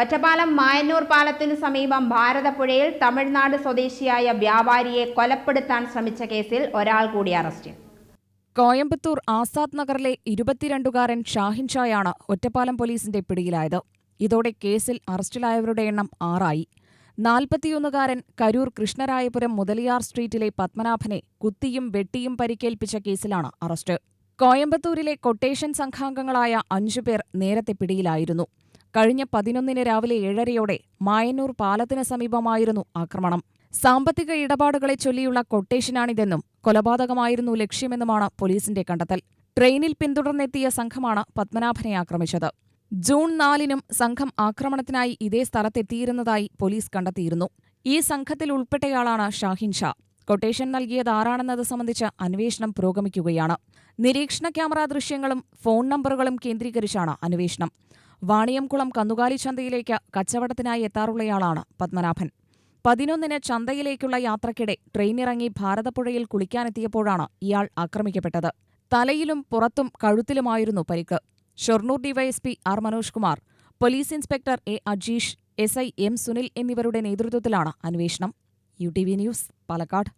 ഒറ്റപ്പാലം മായന്നൂർ പാലത്തിനു സമീപം ഭാരതപ്പുഴയിൽ തമിഴ്നാട് സ്വദേശിയായ വ്യാപാരിയെ കൊലപ്പെടുത്താൻ ശ്രമിച്ച കേസിൽ ഒരാൾ കൂടി അറസ്റ്റിൽ കോയമ്പത്തൂർ ആസാദ് നഗറിലെ ഇരുപത്തിരണ്ടുകാരൻ ഷാഹിൻ ഷായാണ് ഒറ്റപ്പാലം പോലീസിന്റെ പിടിയിലായത്. ഇതോടെ കേസിൽ അറസ്റ്റിലായവരുടെ എണ്ണം ആറായി. നാൽപ്പത്തിയൊന്നുകാരൻ കരൂർ കൃഷ്ണരായപുരം മുതലിയാർ സ്ട്രീറ്റിലെ പത്മനാഭനെ കുത്തിയും വെട്ടിയും പരിക്കേൽപ്പിച്ച കേസിലാണ് അറസ്റ്റ്. കോയമ്പത്തൂരിലെ കൊട്ടേഷൻ സംഘാംഗങ്ങളായ അഞ്ചുപേർ നേരത്തെ പിടിയിലായിരുന്നു. കഴിഞ്ഞ പതിനൊന്നിന് രാവിലെ ഏഴരയോടെ മായന്നൂർ പാലത്തിന് സമീപമായിരുന്നു ആക്രമണം. സാമ്പത്തിക ഇടപാടുകളെ ചൊല്ലിയുള്ള കൊട്ടേഷനാണിതെന്നും കൊലപാതകമായിരുന്നു ലക്ഷ്യമെന്നുമാണ് പോലീസിന്റെ കണ്ടെത്തൽ. ട്രെയിനിൽ പിന്തുടർന്നെത്തിയ സംഘമാണ് പത്മനാഭനെ ആക്രമിച്ചത്. ജൂൺ നാലിനും സംഘം ആക്രമണത്തിനായി ഇതേ സ്ഥലത്തെത്തിയിരുന്നതായി പോലീസ് കണ്ടെത്തിയിരുന്നു. ഈ സംഘത്തിൽ ഉൾപ്പെട്ടയാളാണ് ഷാഹിൻ ഷാ. കൊട്ടേഷൻ നൽകിയത് ആരാണെന്നത് സംബന്ധിച്ച് അന്വേഷണം പുരോഗമിക്കുകയാണ്. നിരീക്ഷണ ക്യാമറ ദൃശ്യങ്ങളും ഫോൺ നമ്പറുകളും കേന്ദ്രീകരിച്ചാണ് അന്വേഷണം. വാണിയംകുളം കന്നുകാലി ചന്തയിലേക്ക് കച്ചവടത്തിനായി എത്താറുള്ളയാളാണ് പത്മനാഭൻ. പതിനൊന്നിന് ചന്തയിലേക്കുള്ള യാത്രക്കിടെ ട്രെയിനിറങ്ങി ഭാരതപ്പുഴയിൽ കുളിക്കാനെത്തിയപ്പോഴാണ് ഇയാൾ ആക്രമിക്കപ്പെട്ടത്. തലയിലും പുറത്തും കഴുത്തിലുമായിരുന്നു പരിക്ക്. Shoranur DYSP R Manoj Kumar police inspector A Ajeesh SI M Sunil എന്നിവരുടെ നേതൃത്വത്തിലാണ് അന്വേഷണം. U T V news Palakkad.